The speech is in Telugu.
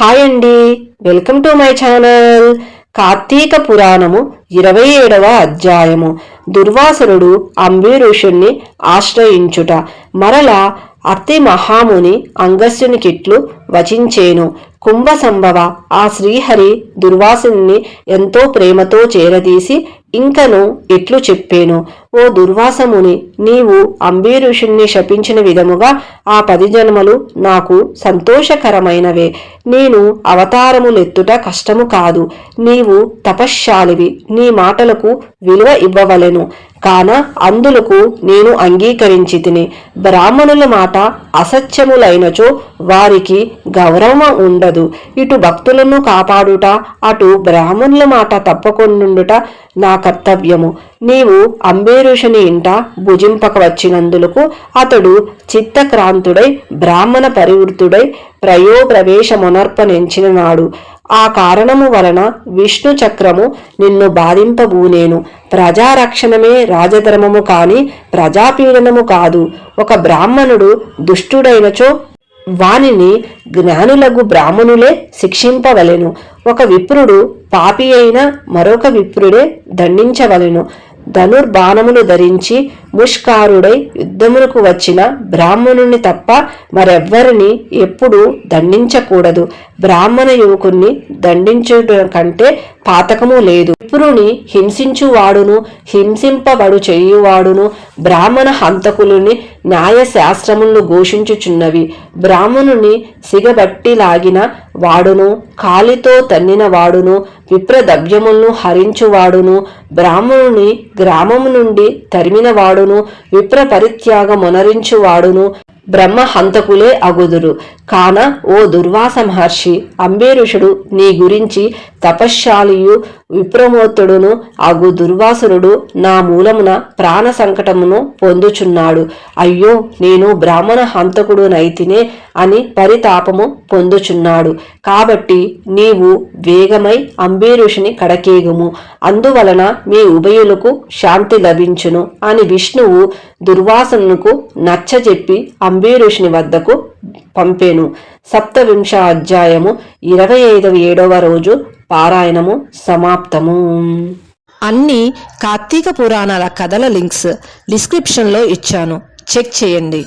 హాయ్ అండి. Welcome to my channel. Karthika పురాణము ఇరవై ఏడవ అధ్యాయము. దుర్వాసురుడు అంబీరుషుణ్ణి ఆశ్రయించుట. మరలా అత్తి మహాముని అంగస్యునికిట్లు వచించేను. కుంభ సంభవ ఆ శ్రీహరి దుర్వాసుని ఎంతో ప్రేమతో చేరదీసి ఇంకను ఇట్లు చెప్పాను. ఓ దుర్వాసముని నీవు అంబీరుషుణ్ణి శపించిన విధముగా ఆ పది జన్మలు నాకు సంతోషకరమైనవే. నేను అవతారములెత్తుట కష్టము కాదు. నీవు తపశ్శాలివి. నీ మాటలకు విలువ ఇవ్వవలెను. కాన అందులకు నేను అంగీకరించి తిని బ్రాహ్మణుల మాట అసత్యములైనచో వారికి గౌరవం ఉండదు. ఇటు భక్తులను కాపాడుట అటు బ్రాహ్మణుల మాట తప్పకుండుట నా కర్తవ్యము. నీవు అంబేరుషుని ఇంట భుజింపక వచ్చినందులకు అతడు చిత్తక్రాంతుడై బ్రాహ్మణ పరివృత్తుడై ప్రయోప్రవేశమునర్పణించిన నాడు ఆ కారణము వలన విష్ణు చక్రము నిన్ను బాధింపబూనేను. ప్రజారక్షణమే రాజధర్మము కాని ప్రజాపీడనము కాదు. ఒక బ్రాహ్మణుడు దుష్టుడైనచో వానిని జ్ఞానులగు బ్రాహ్మణులే శిక్షింపవలెను. ఒక విప్రుడు పాపి అయిన మరొక విప్రుడే దండించవలెను. ధనుర్బాణములు ధరించి ముష్కారుడై యుద్ధమునకు వచ్చిన బ్రాహ్మణుని తప్ప మరెవ్వరిని ఎప్పుడూ దండించకూడదు. బ్రాహ్మణ యువకుణ్ణి దండించడం కంటే పాతకము లేదు. విప్రుని హింసించువాడును హింసింపబడు చేయువాడును బ్రాహ్మణ హంతకులని న్యాయశాస్త్రములను ఘోషించుచున్నవి. బ్రాహ్మణుని సిగబట్టి లాగిన వాడును కాలితో తన్నిన వాడును విప్రదవ్యములను హరించువాడును బ్రాహ్మణుని గ్రామము నుండి తరిమిన వాడును విప్ర పరిత్యాగమునరించువాడును బ్రహ్మ హంతకులే అగుదురు. కాన ఓ దుర్వాస మహర్షి అంబేరుషుడు నీ గురించి తపశ్శాలియు విప్రమోత్తుడును అగు దుర్వాసురుడు నా మూలమున ప్రాణ సంకటమును పొందుచున్నాడు. అయ్యో నేను బ్రాహ్మణ హంతకుడు నైతినే అని పరితాపము పొందుచున్నాడు. కాబట్టి నీవు వేగమై అంబీరుషిని కడకేగుము అందువలన మీ ఉభయులకు శాంతి లభించును అని విష్ణువు దుర్వాసనుకు నచ్చజెప్పి అంబీరుషిని వద్దకు పంపేను. సప్తవింశ అధ్యాయము ఇరవై ఐదవ ఏడవ రోజు పారాయణము సమాప్తము. అన్ని కార్తీక పురాణాల కథల లింక్స్ డిస్క్రిప్షన్లో ఇచ్చాను. చెక్ చేయండి.